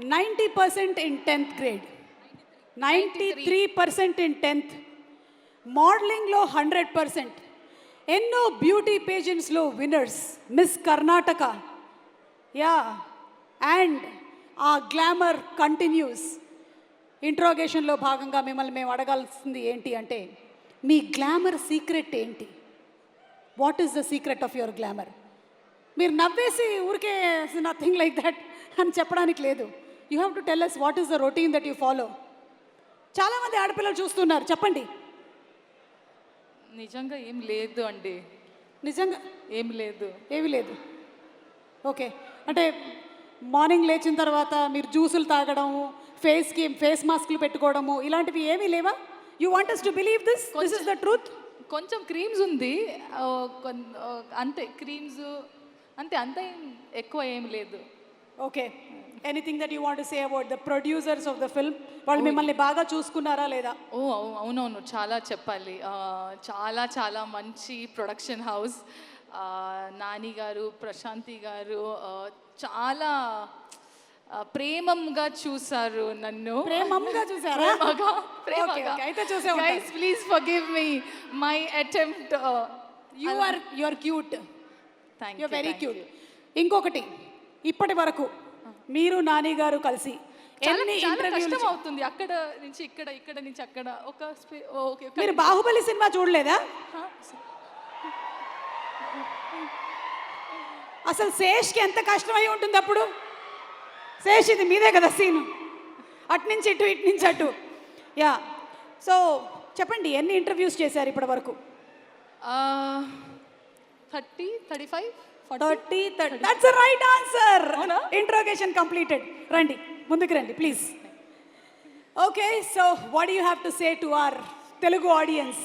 Ninety percent in tenth grade. Ninety three percent in tenth. మోడలింగ్లో hundred percent. ఎన్నో beauty పేజెంట్స్లో winners miss Karnataka. Yeah and ఆ glamour continues. ఇంట్రోగేషన్లో భాగంగా మిమ్మల్ని మేము అడగాల్సింది ఏంటి అంటే మీ గ్లామర్ సీక్రెట్ ఏంటి? What is the secret of your glamour? మీరు నవ్వేసి ఊరికే నథింగ్ లైక్ దట్ అని చెప్పడానికి లేదు. You have to tell us what is the routine that you follow చాలామంది ఆడపిల్లలు చూస్తున్నారు. చెప్పండి. నిజంగా ఏం లేదు అండి. నిజంగా? ఏం లేదు. ఏమీ లేదు. ఓకే. అంటే మార్నింగ్ లేచిన తర్వాత మీరు జ్యూసులు తాగడము ఫేస్కి ఫేస్ మాస్క్లు పెట్టుకోవడము ఇలాంటివి ఏమీ లేవా? You want to believe this this is the truth కొంచెం క్రీమ్స్ ఉంది. అంతే. క్రీమ్స్ అంతే అంత ఎక్కువ ఏం లేదు. Okay anything that you want say about the producers of the film వాళ్ళు మిమ్మల్ని బాగా చూసుకున్నారా లేదా? ఓ అవు- అవునవును చాలా చెప్పాలి. చాలా చాలా మంచి ప్రొడక్షన్ హౌస్ నాని గారు ప్రశాంతి గారు చాలా ప్రేమంగా చూసారు నన్ను. ప్రేమంగా చూసారా? ప్రేమగా. అయితే చూసే ఉంటారు. Guys please forgive me my attempt you are you are cute you very cute ఇంకొకటి ఇప్పటి వరకు మీరు నాని గారు కలిసి ఎన్ని ఇంటర్వ్యూలు అవుతుంది అక్కడ నుంచి ఇక్కడ ఇక్కడ నుంచి అక్కడ. ఒక ఓకే మీరు బాహుబలి సినిమా చూడలేదా? అసలు శేష్కి ఎంత కష్టమై ఉంటుంది అప్పుడు? శేష్ ఇది మీదే కదా సీను. అటు నుంచి ఇటు ఇటు నుంచి అటు. యా. సో చెప్పండి ఎన్ని ఇంటర్వ్యూస్ చేశారు ఇప్పటి వరకు? Thirty thirty five thirty thirty that's right answer interrogation completed రండి ముందుకు రండి please okay so what you have to say to our Telugu audience